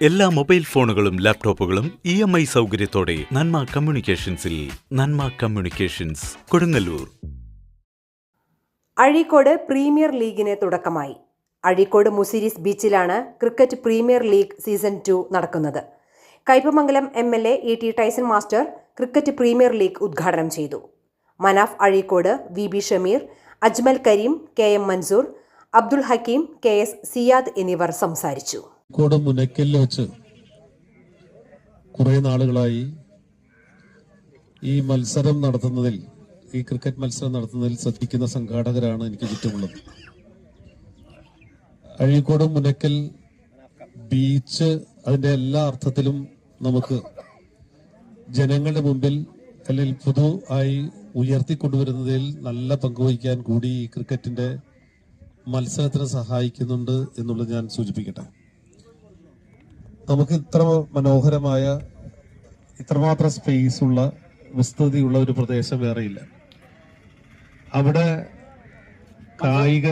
എല്ലാ മൊബൈൽ ഫോണുകളും ലാപ്ടോപ്പുകളും ഇ എം ഐ സൗകര്യത്തോടെ നന്മ കമ്മ്യൂണിക്കേഷൻസിൽ നന്മ കമ്മ്യൂണിക്കേഷൻസ് കൊടുങ്ങല്ലൂർ. അഴീക്കോട് പ്രീമിയർ ലീഗിന് തുടക്കമായി. Azhikode Muziris ബീച്ചിലാണ് cricket premier league season two നടക്കുന്നത്. Kaipamangalam M L A E T Tyson master cricket premier league ഉദ്ഘാടനം ചെയ്തു. Manaf Azhikode V B Shameer Ajmal Kareem K M Mansoor Abdul Hakeem K S Siyad എന്നിവർ സംസാരിച്ചു. കോട് മുനക്കലിൽ വെച്ച് കുറെ നാളുകളായി ഈ മത്സരം നടത്തുന്നതിൽ ഈ ക്രിക്കറ്റ് മത്സരം നടത്തുന്നതിൽ ശ്രദ്ധിക്കുന്ന സംഘാടകരാണ് എനിക്ക് ചുറ്റുമുള്ളത്. അഴീക്കോട് മുനക്കൽ ബീച്ച് അതിന്റെ എല്ലാ അർത്ഥത്തിലും നമുക്ക് ജനങ്ങളുടെ മുമ്പിൽ അല്ലെങ്കിൽ പുതു ആയി ഉയർത്തിക്കൊണ്ടുവരുന്നതിൽ നല്ല പങ്കുവഹിക്കാൻ കൂടി ഈ ക്രിക്കറ്റിന്റെ മത്സരത്തിന് സഹായിക്കുന്നുണ്ട് എന്നുള്ളത് ഞാൻ സൂചിപ്പിക്കട്ടെ. നമുക്ക് ഇത്ര മനോഹരമായ ഇത്രമാത്രം സ്പേസ് ഉള്ള വിസ്തൃതിയുള്ള ഒരു പ്രദേശം വേറെയില്ല അവിടെ കായിക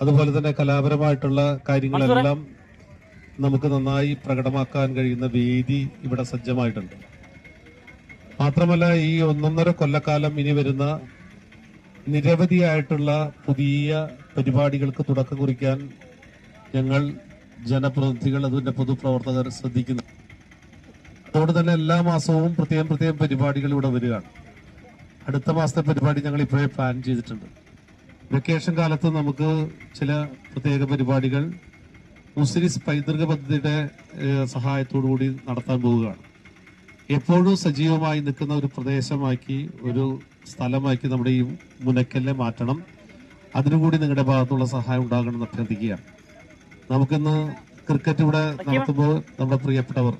അതുപോലെ തന്നെ കലാപരമായിട്ടുള്ള കാര്യങ്ങളെല്ലാം നമുക്ക് നന്നായി പ്രകടമാക്കാൻ കഴിയുന്ന വേദി ഇവിടെ സജ്ജമായിട്ടുണ്ട്. മാത്രമല്ല ഈ ഒന്നൊന്നര കൊല്ലക്കാലം ഇനി വരുന്ന നിരവധിയായിട്ടുള്ള പുതിയ പരിപാടികൾക്ക് തുടക്കം കുറിക്കാൻ ഞങ്ങൾ ജനപ്രതിനിധികൾ അതിന്റെ പൊതുപ്രവർത്തകർ ശ്രദ്ധിക്കുന്നു. അതുകൊണ്ട് തന്നെ എല്ലാ മാസവും പ്രത്യേകം പ്രത്യേകം പരിപാടികൾ ഇവിടെ വരികയാണ്. അടുത്ത മാസത്തെ പരിപാടി ഞങ്ങൾ ഇപ്പോഴേ പ്ലാൻ ചെയ്തിട്ടുണ്ട്. വെക്കേഷൻ കാലത്ത് നമുക്ക് ചില പ്രത്യേക പരിപാടികൾ മുസ്ലിസ് പൈതൃക പദ്ധതിയുടെ സഹായത്തോടുകൂടി സഹായത്തോടു കൂടി നടത്താൻ പോവുകയാണ്. എപ്പോഴും സജീവമായി നിൽക്കുന്ന ഒരു പ്രദേശമാക്കി ഒരു സ്ഥലമാക്കി നമ്മുടെ ഈ മുനക്കലിനെ മാറ്റണം. അതിനുകൂടി നിങ്ങളുടെ ഭാഗത്തുള്ള സഹായം ഉണ്ടാകണമെന്ന് അഭ്യർത്ഥിക്കുകയാണ്. നമുക്കിന്ന് ക്രിക്കറ്റ് ഇവിടെ നടത്തുമ്പോൾ നമ്മുടെ പ്രിയപ്പെട്ടവർ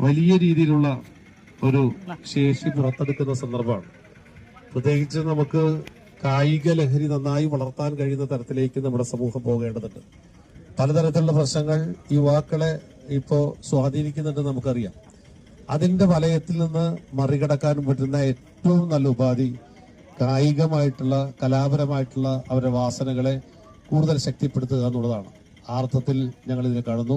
വലിയ രീതിയിലുള്ള ഒരു ശേഷി പുറത്തെടുക്കുന്ന സന്ദർഭമാണ്. പ്രത്യേകിച്ച് നമുക്ക് കായിക ലഹരി നന്നായി വളർത്താൻ കഴിയുന്ന തരത്തിലേക്ക് നമ്മുടെ സമൂഹം പോകേണ്ടതുണ്ട്. പലതരത്തിലുള്ള പ്രശ്നങ്ങൾ യുവാക്കളെ ഇപ്പോ സ്വാധീനിക്കുന്നുണ്ട് നമുക്കറിയാം. അതിന്റെ വലയത്തിൽ നിന്ന് മറികടക്കാൻ പറ്റുന്ന ഏറ്റവും നല്ല ഉപാധി കായികമായിട്ടുള്ള കലാപരമായിട്ടുള്ള അവരുടെ വാസനകളെ കൂടുതൽ ശക്തിപ്പെടുത്തുക എന്നുള്ളതാണ്. ആ അർത്ഥത്തിൽ ഞങ്ങൾ ഇതിനെ കാണുന്നു.